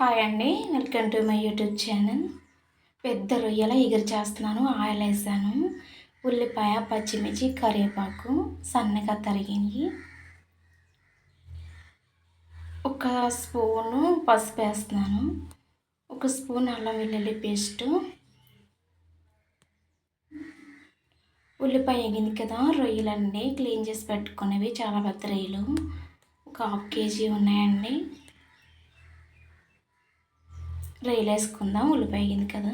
Hi అండి welcome to my YouTube channel. పెద్ద రొయ్యల ఎగురు చేస్తున్నాను ఆయిల్ వేసాను ఉల్లిపాయ పచ్చిమిర్చి కరివేపాకు సన్నగా తరిగింది. ఒక స్పూను పసుపు వేస్తున్నాను. ఒక స్పూన్ అల్లం వెల్లుల్లి పేస్టు. ఉల్లిపాయ ఎగింది కదా రొయ్యలండి క్లీన్ చేసి పెట్టుకునేవి చాలా పెద్ద రొయ్యలు. ఒక హాఫ్ కేజీ ఉన్నాయండి. రొయ్యలు వేసుకుందాం ఉల్లిపాయ అయింది కదా.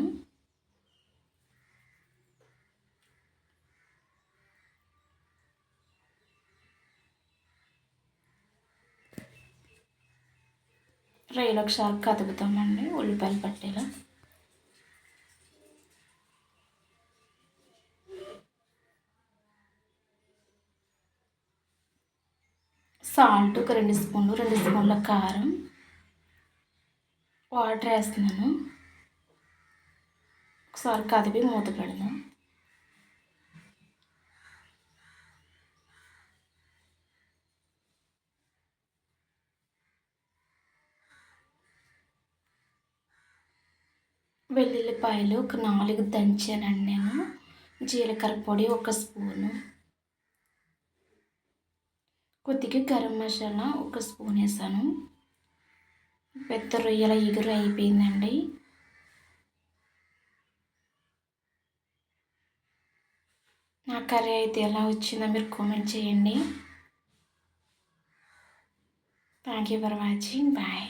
రైలు ఒకసారి కదుపుతామండి ఉల్లిపాయలు పట్టేలా. సాల్ట్ ఒక రెండు స్పూన్లు రెండు స్పూన్ల కారం. వాటర్ వేస్తున్నాను. ఒకసారి కదిపి మూత పెడదాం. వెల్లుల్లిపాయలు ఒక నాలుగు దంచానండి నేను. జీలకర్ర పొడి ఒక స్పూను. కొద్దిగా గరం మసాలా ఒక స్పూన్ వేసాను. పెద్ద రొయ్యల ఎగురు అయిపోయిందండి. నా కర్రీ అయితే ఎలా వచ్చిందో మీరు కామెంట్ చేయండి. Thank you for watching bye